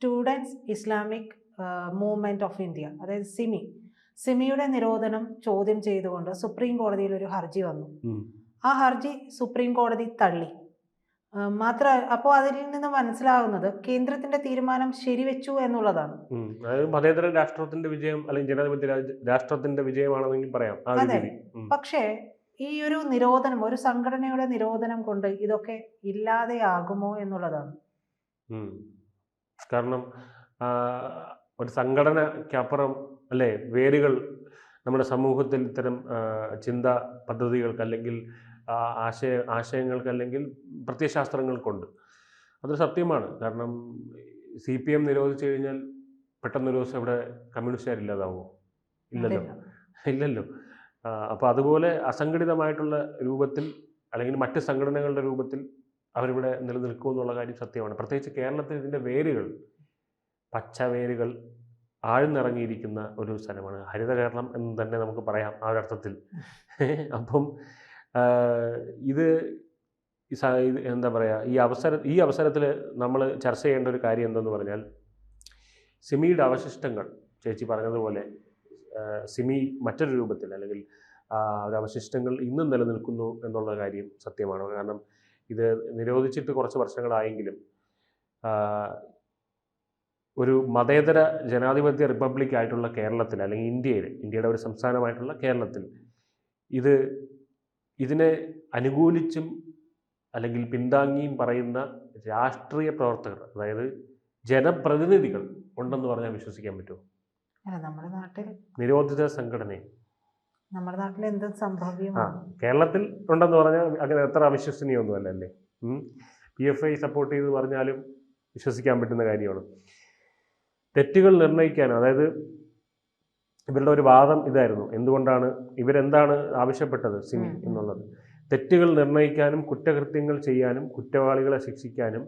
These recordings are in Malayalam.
Students Islamic movement of India അതായത് സിമി. സിമിയുടെ നിരോധനം ചോദ്യം ചെയ്തുകൊണ്ട് സുപ്രീം കോടതിയിൽ ഒരു ഹർജി വന്നു. ആ ഹർജി സുപ്രീം കോടതി തള്ളി. മാത്ര അപ്പോൾ അതിൽ നിന്ന് മനസ്സിലാകുന്നത് കേന്ദ്രത്തിന്റെ തീരുമാനം ശരിവെച്ചു എന്നുള്ളതാണ്. മതേതര രാഷ്ട്രത്തിന്റെ വിജയം അല്ലെങ്കിൽ ജനാധിപത്യ രാഷ്ട്രത്തിന്റെ വിജയമാണെന്നെങ്കിൽ പറയാം അതെ. പക്ഷേ ഈ ഒരു നിരോധനം ഒരു സംഘടനയുടെ നിരോധനം കൊണ്ട് ഇതൊക്കെ ഇല്ലാതെയാകുമോ എന്നുള്ളതാണ്. കാരണം ഒരു സംഘടനയ്ക്കപ്പുറം അല്ലേ വേരുകൾ നമ്മുടെ സമൂഹത്തിൽ ഇത്തരം ചിന്താ ചിന്ത പദ്ധതികൾക്ക് അല്ലെങ്കിൽ ആശയ ആശയങ്ങൾക്ക് അല്ലെങ്കിൽ പ്രത്യയശാസ്ത്രങ്ങൾക്കുണ്ട്. അതൊരു സത്യമാണ്. കാരണം സി പി എം നിരോധിച്ചു കഴിഞ്ഞാൽ പെട്ടെന്നൊരു ദിവസം ഇവിടെ കമ്മ്യൂണിസ്റ്റുകാരില്ലാതാവോ ഇല്ലല്ലോ. ഇല്ലല്ലോ. അപ്പോൾ അതുപോലെ അസംഘടിതമായിട്ടുള്ള രൂപത്തിൽ അല്ലെങ്കിൽ മറ്റ് സംഘടനകളുടെ രൂപത്തിൽ അവരിവിടെ നിലനിൽക്കും എന്നുള്ള കാര്യം സത്യമാണ്. പ്രത്യേകിച്ച് കേരളത്തിൽ ഇതിന്റെ വേരുകൾ പച്ച വേരുകൾ ആഴ്ന്നിറങ്ങിയിരിക്കുന്ന ഒരു സ്ഥലമാണ്. ഹരിത കേരളം എന്ന് തന്നെ നമുക്ക് പറയാം ആ ഒരർത്ഥത്തിൽ അപ്പം ഇത് എന്താ പറയുക ഈ അവസര ഈ അവസരത്തിൽ നമ്മൾ ചർച്ച ചെയ്യേണ്ട ഒരു കാര്യം എന്തെന്ന് പറഞ്ഞാൽ സിമിയുടെ അവശിഷ്ടങ്ങൾ ചേച്ചി പറഞ്ഞതുപോലെ സിമി മറ്റൊരു രൂപത്തിൽ അല്ലെങ്കിൽ അവശിഷ്ടങ്ങൾ ഇന്നും നിലനിൽക്കുന്നു എന്നുള്ള കാര്യം സത്യമാണ്. കാരണം ഇത് നിരോധിച്ചിട്ട് കുറച്ച് വർഷങ്ങളായെങ്കിലും ഒരു മതേതര ജനാധിപത്യ റിപ്പബ്ലിക് ആയിട്ടുള്ള കേരളത്തിൽ അല്ലെങ്കിൽ ഇന്ത്യയിൽ ഇന്ത്യയുടെ ഒരു സംസ്ഥാനമായിട്ടുള്ള കേരളത്തിൽ ഇത് ഇതിനെ അനുകൂലിച്ചും അല്ലെങ്കിൽ പിന്താങ്ങിയും പറയുന്ന രാഷ്ട്രീയ പ്രവർത്തകർ അതായത് ജനപ്രതിനിധികൾ ഉണ്ടെന്ന് പറഞ്ഞാൽ വിശ്വസിക്കാൻ പറ്റുമോ? നമ്മുടെ നാട്ടിൽ നിരോധിത സംഘടനയെ നമ്മുടെ നാട്ടിൽ എന്ത് ആ സംഭവ്യമാണ് കേരളത്തിൽ ഉണ്ടെന്ന് പറഞ്ഞാൽ അങ്ങനെ എത്ര അവിശ്വസനീയമൊന്നുമല്ല അല്ലേ? പി എഫ് ഐ സപ്പോർട്ട് ചെയ്ത് പറഞ്ഞാലും വിശ്വസിക്കാൻ പറ്റുന്ന കാര്യമാണ്. തെറ്റുകൾ നിർണയിക്കാൻ അതായത് ഇവരുടെ ഒരു വാദം ഇതായിരുന്നു. എന്തുകൊണ്ടാണ് ഇവരെന്താണ് ആവശ്യപ്പെട്ടത് ഉം. എന്നുള്ളത്? തെറ്റുകൾ നിർണയിക്കാനും കുറ്റകൃത്യങ്ങൾ ചെയ്യാനും കുറ്റവാളികളെ ശിക്ഷിക്കാനും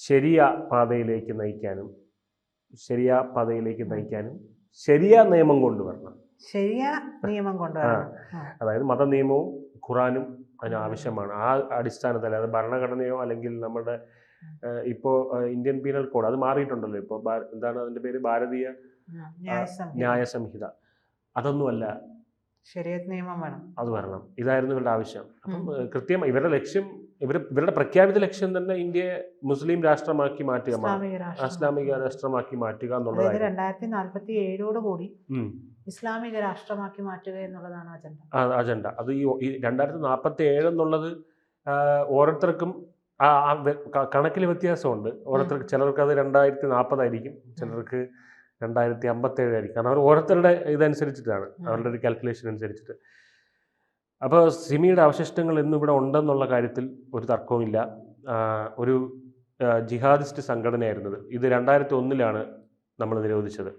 ശരിയ പാതയിലേക്ക് നയിക്കാനും ശരിയ പാതയിലേക്ക് നയിക്കാനും ശരിയ നിയമം കൊണ്ടുവരണം. ശരിയാ നിയമം കൊണ്ടുവരണം. അതായത് മത നിയമവും ഖുറാനും അതിന് ആവശ്യമാണ് ആ അടിസ്ഥാനത്തിൽ അതായത് ഭരണഘടനയോ അല്ലെങ്കിൽ നമ്മുടെ ഇപ്പോ ഇന്ത്യൻ പീനൽ കോഡ് അത് മാറിയിട്ടുണ്ടല്ലോ ഇപ്പോ. എന്താണ് അതിന്റെ പേര്? ഭാരതീയ ന്യായ സംഹിത അതൊന്നുമല്ല. ശരിയത്ത് നിയമം വേണം. അത് വരണം. ഇതായിരുന്നു ഇവരുടെ ആവശ്യം. അപ്പം. കൃത്യം ഇവരുടെ ലക്ഷ്യം ഇവർ ഇവരുടെ പ്രഖ്യാപിത ലക്ഷ്യം തന്നെ ഇന്ത്യയെ മുസ്ലിം രാഷ്ട്രമാക്കി മാറ്റുക ഇസ്ലാമിക രാഷ്ട്രമാക്കി മാറ്റുക എന്നുള്ളതായിരുന്നു. രണ്ടായിരത്തി നാൽപ്പത്തി ഏഴോട് കൂടി. ഇസ്ലാമിക രാഷ്ട്രമാക്കി മാറ്റുക എന്നുള്ളതാണ് അജണ്ട അജണ്ട അത് ഈ രണ്ടായിരത്തി നാൽപ്പത്തി ഏഴ് എന്നുള്ളത് ഓരോരുത്തർക്കും കണക്കിൽ വ്യത്യാസമുണ്ട്. ഓരോരുത്തർക്ക് ചിലർക്ക് അത് രണ്ടായിരത്തി നാൽപ്പതായിരിക്കും ചിലർക്ക് രണ്ടായിരത്തി അമ്പത്തേഴ് ആയിരിക്കും കാരണം അവർ ഓരോരുത്തരുടെ ഇതനുസരിച്ചിട്ടാണ് അവരുടെ ഒരു കാൽക്കുലേഷൻ അനുസരിച്ചിട്ട്. അപ്പോൾ സിമിയുടെ അവശിഷ്ടങ്ങൾ ഇന്ന് ഇവിടെ ഉണ്ടെന്നുള്ള കാര്യത്തിൽ ഒരു തർക്കവുമില്ല ഒരു ജിഹാദിസ്റ്റ് സംഘടനയായിരുന്നത്. ഇത് രണ്ടായിരത്തി ഒന്നിലാണ് നമ്മൾ നിരോധിച്ചത്.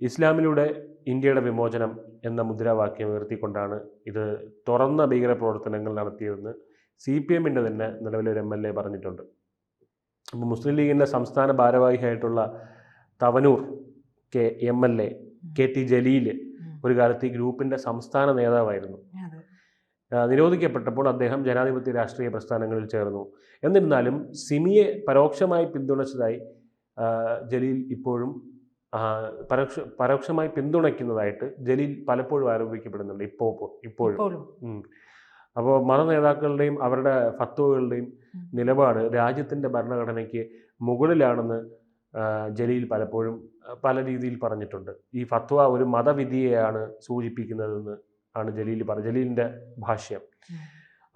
ഇസ്ലാമിലൂടെ ഇന്ത്യയുടെ വിമോചനം എന്ന മുദ്രാവാക്യം ഉയർത്തിക്കൊണ്ടാണ് ഇത് തുറന്ന ഭീകര പ്രവർത്തനങ്ങൾ നടത്തിയതെന്ന് സി പി എമ്മിന്റെ തന്നെ നിലവിലെ ഒരു എം എൽ എ പറഞ്ഞിട്ടുണ്ട്. അപ്പോൾ മുസ്ലിം ലീഗിന്റെ സംസ്ഥാന ഭാരവാഹിയായിട്ടുള്ള Thavanur K M L A K T Jaleel ഒരു കാലത്ത് ഈ ഗ്രൂപ്പിന്റെ സംസ്ഥാന നേതാവായിരുന്നു. നിരോധിക്കപ്പെട്ടപ്പോൾ അദ്ദേഹം ജനാധിപത്യ രാഷ്ട്രീയ പ്രസ്ഥാനങ്ങളിൽ ചേർന്നു. എന്നിരുന്നാലും സിമിയെ പരോക്ഷമായി പിന്തുണച്ചതായി ജലീൽ ഇപ്പോഴും പരോക്ഷ പരോക്ഷമായി പിന്തുണയ്ക്കുന്നതായിട്ട് ജലീൽ പലപ്പോഴും ആരോപിക്കപ്പെടുന്നുണ്ട്. ഇപ്പോ ഇപ്പോഴും. അപ്പോൾ മത നേതാക്കളുടെയും അവരുടെ ഫത്വകളുടെയും നിലപാട് രാജ്യത്തിന്റെ ഭരണഘടനയ്ക്ക് മുകളിലാണെന്ന് ജലീൽ പലപ്പോഴും പല രീതിയിൽ പറഞ്ഞിട്ടുണ്ട്. ഈ ഫത്വ ഒരു മതവിധിയെയാണ് സൂചിപ്പിക്കുന്നതെന്ന് ആണ് ജലീൽ പറ ജലീലിന്റെ ഭാഷ്യം.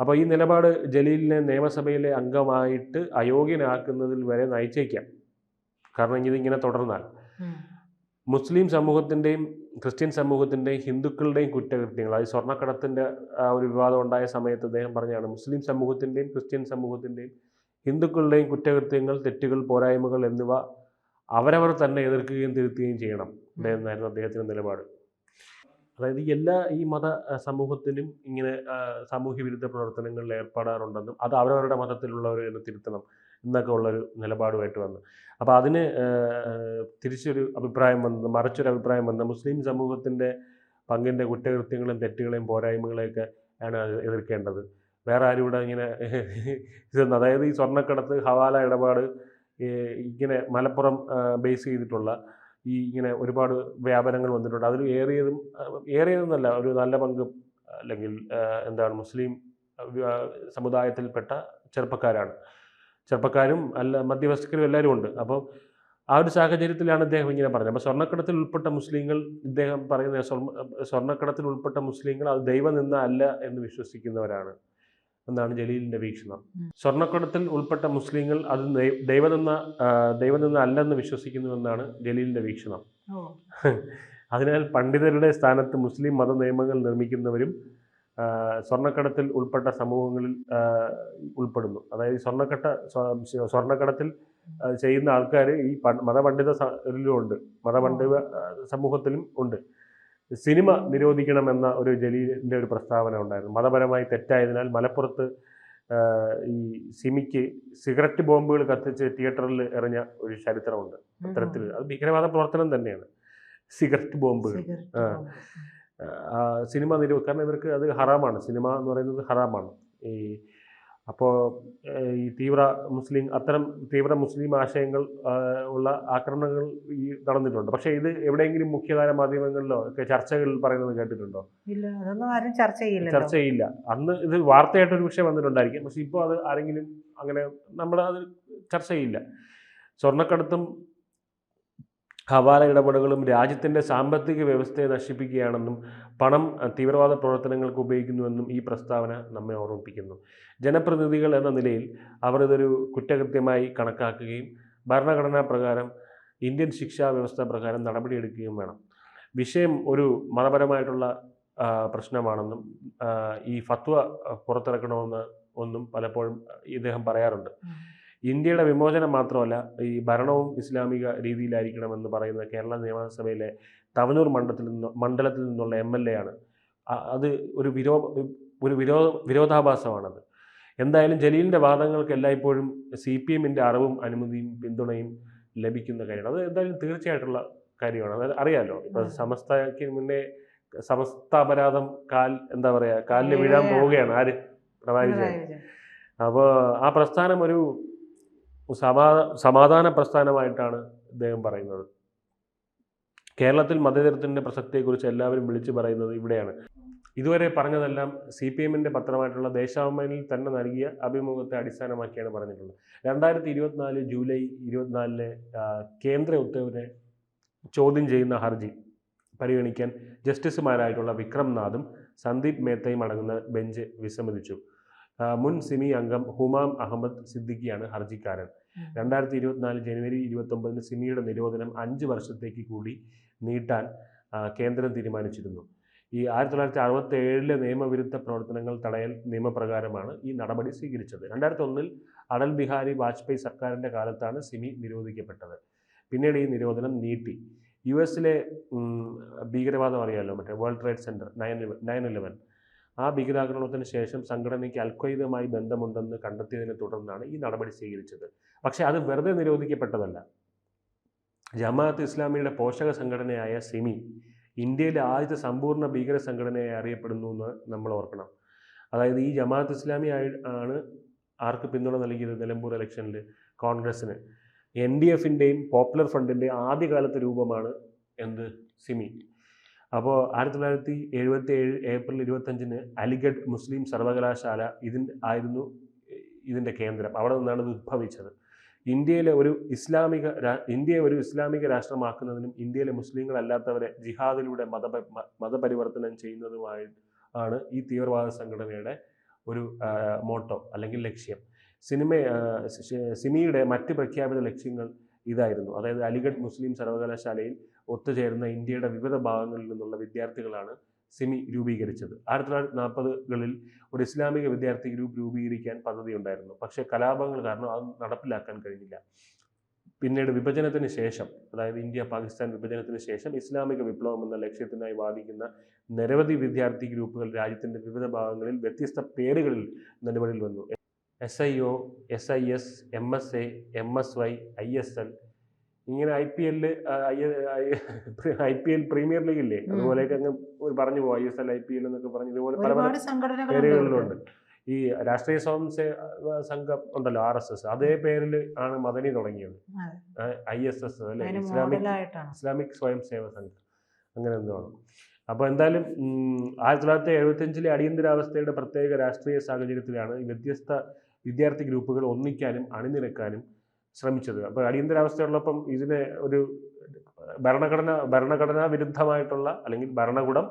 അപ്പോൾ ഈ നിലപാട് ജലീലിനെ നിയമസഭയിലെ അംഗമായിട്ട് അയോഗ്യനാക്കുന്നതിൽ വരെ നയിച്ചേക്കാം. കാരണം ഇതിങ്ങനെ തുടർന്നാൽ. മുസ്ലിം സമൂഹത്തിന്റെയും ക്രിസ്ത്യൻ സമൂഹത്തിന്റെയും ഹിന്ദുക്കളുടെയും കുറ്റകൃത്യങ്ങൾ അതായത് സ്വർണക്കടത്തിന്റെ ആ ഒരു വിവാദം ഉണ്ടായ സമയത്ത് അദ്ദേഹം പറഞ്ഞാണ് മുസ്ലിം സമൂഹത്തിന്റെയും ക്രിസ്ത്യൻ സമൂഹത്തിന്റെയും ഹിന്ദുക്കളുടെയും കുറ്റകൃത്യങ്ങൾ തെറ്റുകൾ പോരായ്മകൾ എന്നിവ അവരവർ തന്നെ എതിർക്കുകയും തിരുത്തുകയും ചെയ്യണം എന്നായിരുന്നു അദ്ദേഹത്തിന്റെ നിലപാട്. അതായത് എല്ലാ ഈ മത സമൂഹത്തിനും ഇങ്ങനെ സാമൂഹ്യ വിരുദ്ധ പ്രവർത്തനങ്ങളിൽ ഏർപ്പെടാറുണ്ടെന്നും അത് അവരവരുടെ മതത്തിലുള്ളവർ തിരുത്തണം. എന്നൊക്കെ ഉള്ളൊരു നിലപാടുമായിട്ട് വന്നു. അപ്പോൾ അതിന് തിരിച്ചൊരു അഭിപ്രായം വന്നത് മറിച്ചൊരു അഭിപ്രായം വന്നത് മുസ്ലിം സമൂഹത്തിന്റെ പങ്കിന്റെ കുറ്റകൃത്യങ്ങളും തെറ്റുകളെയും പോരായ്മകളെയൊക്കെ ആണ് എതിർക്കേണ്ടത്. വേറെ ആരും ഇവിടെ ഇങ്ങനെ ഇതൊന്നും അതായത് ഈ സ്വർണക്കടത്ത് ഹവാല ഇടപാട് ഇങ്ങനെ മലപ്പുറം ബേസ് ചെയ്തിട്ടുള്ള ഈ ഇങ്ങനെ ഒരുപാട് വ്യാപനങ്ങൾ വന്നിട്ടുണ്ട്. അതിൽ ഏറിയതും ഏറിയതെന്നല്ല ഒരു നല്ല പങ്ക് അല്ലെങ്കിൽ എന്താണ് മുസ്ലിം സമുദായത്തിൽപ്പെട്ട ചെറുപ്പക്കാരാണ്. ചെറുപ്പക്കാരും അല്ല മധ്യവസ്തുക്കളും എല്ലാവരും ഉണ്ട്. അപ്പോൾ ആ ഒരു സാഹചര്യത്തിലാണ് അദ്ദേഹം ഇങ്ങനെ പറഞ്ഞത്. അപ്പോൾ സ്വർണക്കടത്തിൽ ഉൾപ്പെട്ട മുസ്ലിങ്ങൾ ഇദ്ദേഹം പറയുന്ന സ്വർണ സ്വർണക്കടത്തിൽ ഉൾപ്പെട്ട മുസ്ലിങ്ങൾ അത് ദൈവം നിന്ന അല്ല എന്ന് വിശ്വസിക്കുന്നവരാണ് എന്നാണ് ജലീലിന്റെ വീക്ഷണം. സ്വർണക്കടത്തിൽ ഉൾപ്പെട്ട മുസ്ലിങ്ങൾ അത് ദൈവനിന്ന ദൈവനിന്ന അല്ലെന്ന് വിശ്വസിക്കുന്നുവെന്നാണ് ജലീലിന്റെ വീക്ഷണം. അതിനാൽ പണ്ഡിതരുടെ സ്ഥാനത്ത് മുസ്ലിം മത നിയമങ്ങൾ നിർമ്മിക്കുന്നവരും സ്വർണക്കടത്തിൽ ഉൾപ്പെട്ട സമൂഹങ്ങളിൽ ഉൾപ്പെടുന്നു. അതായത് സ്വർണക്കട്ട സ്വർണക്കടത്തിൽ ചെയ്യുന്ന ആൾക്കാർ ഈ പ- മതപണ്ഡിത സ- ിലും ഉണ്ട്. മതപണ്ഡിത സമൂഹത്തിലും ഉണ്ട്. സിനിമ നിരോധിക്കണമെന്ന ഒരു ജലീലിന്റെ ഒരു പ്രസ്താവന ഉണ്ടായിരുന്നു. മതപരമായി തെറ്റായതിനാൽ മലപ്പുറത്ത് ഈ സിമിക്ക് സിഗരറ്റ് ബോംബുകൾ കത്തിച്ച് തിയേറ്ററിൽ എറിഞ്ഞ ഒരു ചരിത്രമുണ്ട്. അത്തരത്തിൽ അത് ഭീകരവാദ പ്രവർത്തനം തന്നെയാണ്. സിഗരറ്റ് ബോംബുകൾ. ആ. സിനിമ നിരോ കാരണം ഇവർക്ക് അത് ഹറാമാണ്. സിനിമ എന്ന് പറയുന്നത് ഹറാമാണ്. ഈ അപ്പോൾ ഈ തീവ്ര മുസ്ലിം അത്തരം തീവ്ര മുസ്ലിം ആശയങ്ങൾ ഉള്ള ആക്രമണങ്ങൾ ഈ നടന്നിട്ടുണ്ട്. പക്ഷേ ഇത് എവിടെയെങ്കിലും മുഖ്യധാര മാധ്യമങ്ങളിലോ ഒക്കെ ചർച്ചകളിൽ പറയുന്നത് കേട്ടിട്ടുണ്ടോ? ഇല്ല അതൊന്നും ആരും ചർച്ച ചെയ്യില്ല ചർച്ച ചെയ്യില്ല. അന്ന് ഇത് വാർത്തയായിട്ട് ഒരു വിഷയം വന്നിട്ടുണ്ടായിരിക്കും. പക്ഷെ ഇപ്പോൾ അത് ആരെങ്കിലും അങ്ങനെ നമ്മൾ അത് ചർച്ച ചെയ്യില്ല. സ്വർണക്കടത്തും ഹവാല ഇടപെടലുകളും രാജ്യത്തിന്റെ സാമ്പത്തിക വ്യവസ്ഥയെ നശിപ്പിക്കുകയാണെന്നും പണം തീവ്രവാദ പ്രവർത്തനങ്ങൾക്ക് ഉപയോഗിക്കുന്നുവെന്നും ഈ പ്രസ്താവന നമ്മെ ഓർമ്മിപ്പിക്കുന്നു. ജനപ്രതിനിധികൾ എന്ന നിലയിൽ അവർ ഇതൊരു കുറ്റകൃത്യമായി കണക്കാക്കുകയും ഭരണഘടനാ പ്രകാരം ഇന്ത്യൻ ശിക്ഷാ വ്യവസ്ഥ പ്രകാരം നടപടിയെടുക്കുകയും വേണം. വിഷയം ഒരു മതപരമായിട്ടുള്ള പ്രശ്നമാണെന്നും ഈ ഫത്വ പുറത്തിറക്കണമെന്ന് ഒന്നും പലപ്പോഴും ഇദ്ദേഹം പറയാറുണ്ട്. ഇന്ത്യയുടെ വിമോചനം മാത്രമല്ല ഈ ഭരണവും ഇസ്ലാമിക രീതിയിലായിരിക്കണമെന്ന് പറയുന്ന കേരള നിയമസഭയിലെ തവനൂർ മണ്ഡലത്തിൽ നിന്ന് മണ്ഡലത്തിൽ നിന്നുള്ള എം എൽ എ ആണ്. അത് ഒരു വിരോ ഒരു വിരോ വിരോധാഭാസമാണത്. എന്തായാലും ജലീലിന്റെ വാദങ്ങൾക്ക് എല്ലായ്പ്പോഴും സി പി എമ്മിന്റെ അറിവും അനുമതിയും പിന്തുണയും ലഭിക്കുന്ന കാര്യമാണ്. അത് എന്തായാലും തീർച്ചയായിട്ടുള്ള കാര്യമാണ്. അതായത് അറിയാമല്ലോ ഇപ്പം സമസ്തയ്ക്ക് മുന്നേ സമസ്ത അപരാധം കാൽ എന്താ പറയുക കാലിൽ വീഴാൻ പോവുകയാണ് ആര്? വിജയൻ. അപ്പോൾ ആ പ്രസ്ഥാനം ഒരു സമാ സമാധാന പ്രസ്ഥാനമായിട്ടാണ് അദ്ദേഹം പറയുന്നത്. കേരളത്തിൽ മതേതരത്തിന്റെ പ്രസക്തിയെക്കുറിച്ച് എല്ലാവരും വിളിച്ചു പറയുന്നത് ഇവിടെയാണ്. ഇതുവരെ പറഞ്ഞതെല്ലാം സി പി എമ്മിന്റെ പത്രമായിട്ടുള്ള ദേശാഭിമാനിൽ തന്നെ നൽകിയ അഭിമുഖത്തെ അടിസ്ഥാനമാക്കിയാണ് പറഞ്ഞിട്ടുള്ളത്. രണ്ടായിരത്തി ഇരുപത്തിനാല് ജൂലൈ ഇരുപത്തിനാലിലെ കേന്ദ്ര ഉത്തരവിനെ ചോദ്യം ചെയ്യുന്ന ഹർജി പരിഗണിക്കാൻ ജസ്റ്റിസുമാരായിട്ടുള്ള വിക്രം നാഥും സന്ദീപ് മേത്തയും അടങ്ങുന്ന ബെഞ്ച് വിസമ്മതിച്ചു. മുൻ സിമി അംഗം ഹുമാം അഹമ്മദ് സിദ്ദിഖിയാണ് ഹർജിക്കാരൻ. രണ്ടായിരത്തി ഇരുപത്തിനാല് ജനുവരി ഇരുപത്തൊമ്പതിന് സിമിയുടെ നിരോധനം അഞ്ച് വർഷത്തേക്ക് കൂടി നീട്ടാൻ കേന്ദ്രം തീരുമാനിച്ചിരുന്നു. ഈ ആയിരത്തി തൊള്ളായിരത്തി അറുപത്തി ഏഴിലെ നിയമവിരുദ്ധ പ്രവർത്തനങ്ങൾ തടയൽ നിയമപ്രകാരമാണ് ഈ നടപടി സ്വീകരിച്ചത്. രണ്ടായിരത്തി ഒന്നിൽ അടൽ ബിഹാരി വാജ്പേയി സർക്കാരിന്റെ കാലത്താണ് സിമി നിരോധിക്കപ്പെട്ടത്. പിന്നീട് ഈ നിരോധനം നീട്ടി. യു എസിലെ ഭീകരവാദം അറിയാമല്ലോ മറ്റേ world trade centre nine nine eleven. ആ ഭീകരാക്രമണത്തിന് ശേഷം സംഘടനയ്ക്ക് അൽഖ്വയ്ദയുമായി ബന്ധമുണ്ടെന്ന് കണ്ടെത്തിയതിനെ തുടർന്നാണ് ഈ നടപടി സ്വീകരിച്ചത്. പക്ഷേ അത് വെറുതെ നിരോധിക്കപ്പെട്ടതല്ല. ജമാഅത്ത് ഇസ്ലാമിയുടെ പോഷക സംഘടനയായ സിമി ഇന്ത്യയിലെ ആദ്യത്തെ സമ്പൂർണ ഭീകര സംഘടനയായി അറിയപ്പെടുന്നു എന്ന് നമ്മൾ ഓർക്കണം. അതായത് ഈ ജമാഅത്ത് ഇസ്ലാമി ആയി ആണ് ആർക്ക് പിന്തുണ നൽകിയത് നിലമ്പൂർ ഇലക്ഷനിൽ? കോൺഗ്രസ്സിന്. എൻ ഡി എഫിന്റെയും പോപ്പുലർ ഫ്രണ്ടിന്റെയും ആദ്യകാലത്തെ രൂപമാണ് എന്ത്? സിമി. അപ്പോൾ ആയിരത്തി തൊള്ളായിരത്തി എഴുപത്തി ഏഴ് ഏപ്രിൽ ഇരുപത്തഞ്ചിന് അലിഗഡ് മുസ്ലിം സർവകലാശാല ഇതിന്റെ ആയിരുന്നു ഇതിന്റെ കേന്ദ്രം. അവിടെ നിന്നാണ് ഇത് ഉദ്ഭവിച്ചത് ഇന്ത്യയിലെ ഒരു ഇസ്ലാമിക ഇന്ത്യയെ ഒരു ഇസ്ലാമിക രാഷ്ട്രമാക്കുന്നതിനും ഇന്ത്യയിലെ മുസ്ലിങ്ങളല്ലാത്തവരെ ജിഹാദിലൂടെ മത മതപരിവർത്തനം ചെയ്യുന്നതുമായി ആണ് ഈ തീവ്രവാദ സംഘടനയുടെ ഒരു മോട്ടോ അല്ലെങ്കിൽ ലക്ഷ്യം. സിനിമ സിമിയുടെ മറ്റ് പ്രഖ്യാപിത ലക്ഷ്യങ്ങൾ ഇതായിരുന്നു. അതായത് അലിഗഡ് മുസ്ലിം സർവകലാശാലയിൽ ഒത്തുചേർന്ന ഇന്ത്യയുടെ വിവിധ ഭാഗങ്ങളിൽ നിന്നുള്ള വിദ്യാർത്ഥികളാണ് സിമി രൂപീകരിച്ചത്. ആയിരത്തി തൊള്ളായിരത്തി നാൽപ്പതുകളിൽ ഒരു ഇസ്ലാമിക വിദ്യാർത്ഥി ഗ്രൂപ്പ് രൂപീകരിക്കാൻ പദ്ധതി ഉണ്ടായിരുന്നു. പക്ഷേ കലാപങ്ങൾ കാരണം അത് നടപ്പിലാക്കാൻ കഴിഞ്ഞില്ല. പിന്നീട് വിഭജനത്തിന് ശേഷം അതായത് ഇന്ത്യ പാകിസ്ഥാൻ വിഭജനത്തിന് ശേഷം ഇസ്ലാമിക വിപ്ലവം എന്ന ലക്ഷ്യത്തിനായി വാദിക്കുന്ന നിരവധി വിദ്യാർത്ഥി ഗ്രൂപ്പുകൾ രാജ്യത്തിന്റെ വിവിധ ഭാഗങ്ങളിൽ വ്യത്യസ്ത പേരുകളിൽ നിലവിളിൽ വന്നു. S I O S I S M S A M S Y I S L ഇങ്ങനെ ഐ പി എല്ലിൽ I P L premier league ഇല്ലേ. അതുപോലെയൊക്കെ അങ്ങ് പറഞ്ഞു പോകും I S L I P L എന്നൊക്കെ പറഞ്ഞ് ഇതുപോലെ പല പല പേരുകളിലുണ്ട് ഈ രാഷ്ട്രീയ സ്വയം സേവ സംഘം ഉണ്ടല്ലോ ആർ എസ് എസ്. അതേ പേരിൽ ആണ് മദനി തുടങ്ങിയത്. ഐ എസ് എസ് അല്ലെ? Islamic Islamic Swayam Seva Sangham. അങ്ങനെ എന്തോ അപ്പൊ അപ്പോൾ എന്തായാലും ആയിരത്തി തൊള്ളായിരത്തി എഴുപത്തഞ്ചിലെ അടിയന്തരാവസ്ഥയുടെ പ്രത്യേക രാഷ്ട്രീയ സാഹചര്യത്തിലാണ് ഈ വ്യത്യസ്ത വിദ്യാർത്ഥി ഗ്രൂപ്പുകൾ ഒന്നിക്കാനും അണിനിരക്കാനും ശ്രമിച്ചത്. അപ്പോൾ അടിയന്തരാവസ്ഥയുള്ളപ്പം ഇതിനെ ഒരു ഭരണഘടന ഭരണഘടനാ വിരുദ്ധമായിട്ടുള്ള അല്ലെങ്കിൽ ഭരണകൂടം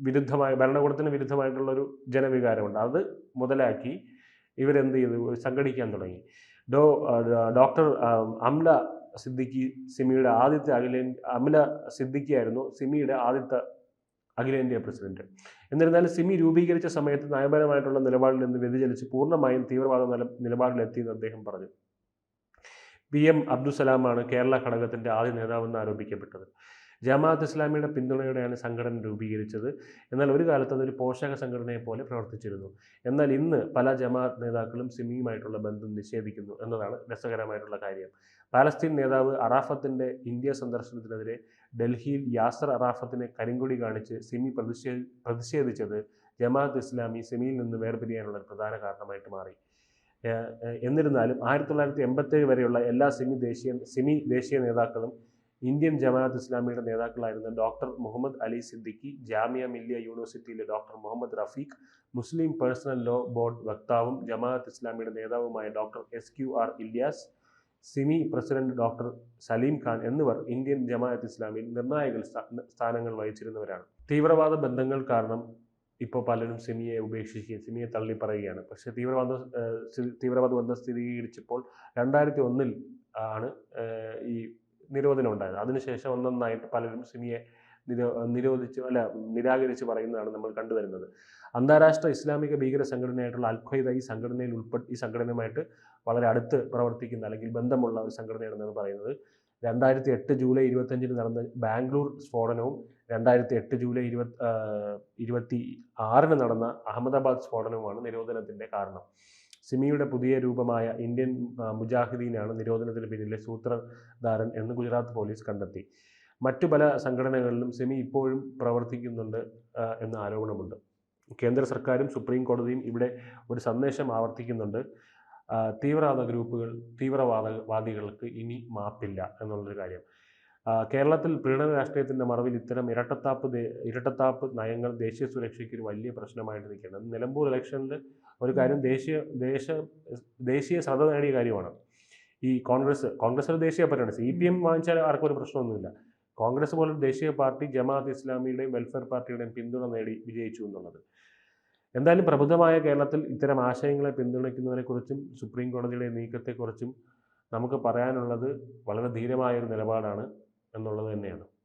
വിരുദ്ധമായ ഭരണകൂടത്തിന് വിരുദ്ധമായിട്ടുള്ള ഒരു ജനവികാരമുണ്ട്. അത് മുതലാക്കി ഇവരെന്ത് ചെയ്തു? സംഘടിക്കാൻ തുടങ്ങി. ഡോ ഡോക്ടർ അംല സിദ്ദിഖി സിമിയുടെ ആദ്യത്തെ അഖിലേ അമല സിദ്ദിഖിയായിരുന്നു സിമിയുടെ ആദ്യത്തെ അഖിലേന്ത്യാ പ്രസിഡന്റ്. എന്നിരുന്നാലും സിമി രൂപീകരിച്ച സമയത്ത് നയപരമായിട്ടുള്ള നിലപാടിൽ നിന്ന് വ്യതിചലിച്ച് പൂർണമായും തീവ്രവാദ നില നിലപാടിലെത്തിയെന്ന് അദ്ദേഹം പറഞ്ഞു. പി എം അബ്ദുസലാമാണ് കേരള ഘടകത്തിന്റെ ആദ്യ നേതാവെന്ന് ആരോപിക്കപ്പെട്ടത്. ജമാഅത്ത് ഇസ്ലാമിയുടെ പിന്തുണയോടെയാണ് സംഘടന രൂപീകരിച്ചത്. എന്നാൽ ഒരു കാലത്ത് അതൊരു പോഷക സംഘടനയെ പോലെ പ്രവർത്തിച്ചിരുന്നു. എന്നാൽ ഇന്ന് പല ജമാഅത്ത് നേതാക്കളും സിമിയുമായിട്ടുള്ള ബന്ധം നിഷേധിക്കുന്നു എന്നതാണ് രസകരമായിട്ടുള്ള കാര്യം. പാലസ്തീൻ നേതാവ് അറാഫത്തിന്റെ ഇന്ത്യ സന്ദർശനത്തിനെതിരെ ഡൽഹിയിൽ യാസർ അറാഫത്തിനെ കരിങ്കൊടി കാണിച്ച് സിമി പ്രതിഷേ പ്രതിഷേധിച്ചത് ജമാഅത്ത് ഇസ്ലാമി സിമിയിൽ നിന്ന് വേർപിരിയാനുള്ള പ്രധാന കാരണമായിട്ട് മാറി. എന്നിരുന്നാലും ആയിരത്തി തൊള്ളായിരത്തി എൺപത്തേഴ് വരെയുള്ള എല്ലാ സിമി ദേശീയ സിമി ദേശീയ നേതാക്കളും ഇന്ത്യൻ ജമാഅത്ത് ഇസ്ലാമിയുടെ നേതാക്കളായിരുന്ന ഡോക്ടർ മുഹമ്മദ് അലി സിദ്ദിഖി ജാമിയ മില്ലിയ യൂണിവേഴ്സിറ്റിയിലെ doctor Muhammad Rafeeq Muslim personal law board വക്താവും Jamaat ഇസ്ലാമിയുടെ നേതാവുമായ doctor S Q R Ilyas SIMI president doctor Saleem Khan എന്നിവർ ഇന്ത്യൻ ജമാഅത്ത് ഇസ്ലാമിയിൽ നിർണായക സ്ഥാനങ്ങൾ വഹിച്ചിരുന്നവരാണ്. തീവ്രവാദ ബന്ധങ്ങൾ കാരണം ഇപ്പോൾ പലരും സിമിയെ ഉപേക്ഷിക്കുകയും സിമിയെ തള്ളി പറയുകയാണ്. പക്ഷേ തീവ്രവാദ തീവ്രവാദം ബന്ധം സ്ഥിരീകരിച്ചപ്പോൾ രണ്ടായിരത്തി ഒന്നിൽ ആണ് ഈ നിരോധനം ഉണ്ടായത്. അതിനുശേഷം ഒന്നൊന്നായിട്ട് പലരും സിമിയെ നിരോ നിരോധിച്ച് അല്ല നിരാകരിച്ച് പറയുന്നതാണ് നമ്മൾ കണ്ടുവരുന്നത്. അന്താരാഷ്ട്ര ഇസ്ലാമിക ഭീകര സംഘടനയായിട്ടുള്ള അൽഖയ്ദ ഈ സംഘടനയിൽ ഉൾപ്പെട്ട് ഈ സംഘടനയുമായിട്ട് വളരെ അടുത്ത് പ്രവർത്തിക്കുന്ന അല്ലെങ്കിൽ ബന്ധമുള്ള ഒരു സംഘടനയാണെന്നാണ് പറയുന്നത്. രണ്ടായിരത്തി എട്ട് ജൂലൈ ഇരുപത്തഞ്ചിന് നടന്ന ബാംഗ്ലൂർ സ്ഫോടനവും രണ്ടായിരത്തി എട്ട് ജൂലൈ ഇരുപത്തി ഇരുപത്തി ആറിന് നടന്ന അഹമ്മദാബാദ് സ്ഫോടനവുമാണ് നിരോധനത്തിന്റെ കാരണം. സിമിയുടെ പുതിയ രൂപമായ ഇന്ത്യൻ മുജാഹിദീനാണ് നിരോധനത്തിന് പിന്നിലെ സൂത്രധാരൻ എന്ന് ഗുജറാത്ത് പോലീസ് കണ്ടെത്തി. മറ്റു പല സംഘടനകളിലും സിമി ഇപ്പോഴും പ്രവർത്തിക്കുന്നുണ്ട് എന്ന ആരോപണമുണ്ട്. കേന്ദ്ര സർക്കാരും സുപ്രീം കോടതിയും ഇവിടെ ഒരു സന്ദേശം ആവർത്തിക്കുന്നുണ്ട്. തീവ്രവാദ ഗ്രൂപ്പുകൾ തീവ്രവാദ വാദികൾക്ക് ഇനി മാപ്പില്ല എന്നുള്ളൊരു കാര്യം. കേരളത്തിൽ പ്രീണന രാഷ്ട്രീയത്തിന്റെ മറവിൽ ഇത്തരം ഇരട്ടത്താപ്പ് ഇരട്ടത്താപ്പ് നയങ്ങൾ ദേശീയ സുരക്ഷയ്ക്ക് ഒരു വലിയ പ്രശ്നമായിട്ട് നിൽക്കുന്നത് നിലമ്പൂർ ഇലക്ഷനിൽ ഒരു കാര്യം ദേശീയ ദേശ ദേശീയ ശ്രദ്ധ നേടിയ കാര്യമാണ്. ഈ കോൺഗ്രസ് കോൺഗ്രസ് ഒരു ദേശീയ പാർട്ടിയാണ്. സി പി എം വാങ്ങിച്ചാൽ ആർക്കും ഒരു പ്രശ്നമൊന്നുമില്ല. കോൺഗ്രസ് പോലൊരു ദേശീയ പാർട്ടി ജമാഅത്ത് ഇസ്ലാമിയുടെയും വെൽഫെയർ പാർട്ടിയുടെയും പിന്തുണ നേടി വിജയിച്ചു എന്നുള്ളത്. എന്തായാലും പ്രബുദ്ധമായ കേരളത്തിൽ ഇത്തരം ആശയങ്ങളെ പിന്തുണയ്ക്കുന്നതിനെക്കുറിച്ചും സുപ്രീം കോടതിയുടെ നീക്കത്തെക്കുറിച്ചും നമുക്ക് പറയാനുള്ളത് വളരെ ധീരമായ ഒരു നിലപാടാണ്. and all the other